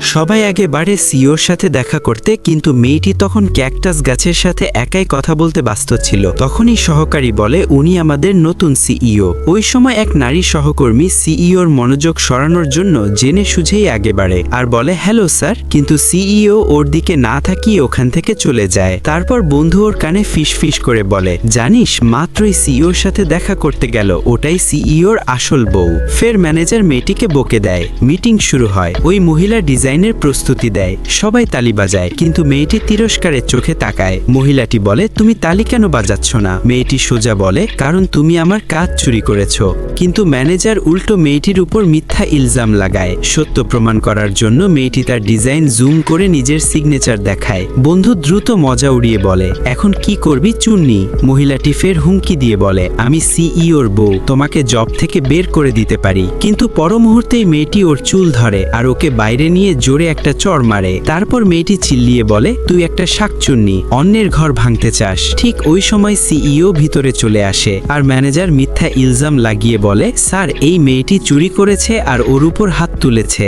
সবাই বাড়ে সিওর সাথে দেখা করতে, কিন্তু মেয়েটি তখন ক্যাকটাস গাছের সাথে একাই কথা বলতে ব্যস্ত ছিল। তখনই সহকারী বলে, উনি আমাদের নতুন সিইও। ওই সময় এক নারী সহকর্মী সিইওর মনোযোগ সরানোর জন্য জেনে সুঝেই আগে বাড়ে আর বলে, হ্যালো স্যার। কিন্তু সিইও ওর দিকে না তাকিয়ে ওখান থেকে চলে যায়। তারপর বন্ধু ওর কানে ফিস ফিস করে বলে, জানিস, মাত্রই সিইওর সাথে দেখা করতে গেল। ওটাই সিইওর আসল বউ। ফের ম্যানেজার মেয়েটিকে বকে দেয়। মিটিং শুরু হয়। ওই মহিলা ডিজাইনের প্রস্তুতি দেয়। সবাই তালি বাজায়, কিন্তু মেয়েটি তিরস্কারের চোখে তাকায়। মহিলাটি বলে, তুমি তালি কেন বাজাচ্ছ না? মেয়েটি সোজা বলে, কারণ তুমি আমার কাজ চুরি করেছ। কিন্তু ম্যানেজার উল্টো মেয়েটির উপর মিথ্যা ইলজাম লাগায়। সত্য প্রমাণ করার জন্য মেয়েটি তার ডিজাইন জুম করে নিজের সিগনেচার দেখায়। বন্ধু দ্রুত মজা উড়িয়ে বলে, এখন কি করবি চুন্নি? মহিলাটি ফের হুমকি দিয়ে বলে, আমি সিইওর বউ, তোমাকে জব থেকে বের করে দিতে পারি। কিন্তু পর মুহূর্তেই মেয়েটি ওর চুল ধরে আর ওকে বাইরে নিয়ে জোরে একটা চর মারে। তারপর মেয়েটি চিল্লিয়ে বলে, তুই একটা শাকচুন্নি, অন্যের ঘর ভাঙতে চাস। ঠিক ওই সময় সিইও ভিতরে চলে আসে আর ম্যানেজার মিথ্যা ইলজাম লাগিয়ে বলে, স্যার, এই মেয়েটি চুরি করেছে আর ওর উপর হাত তুলেছে।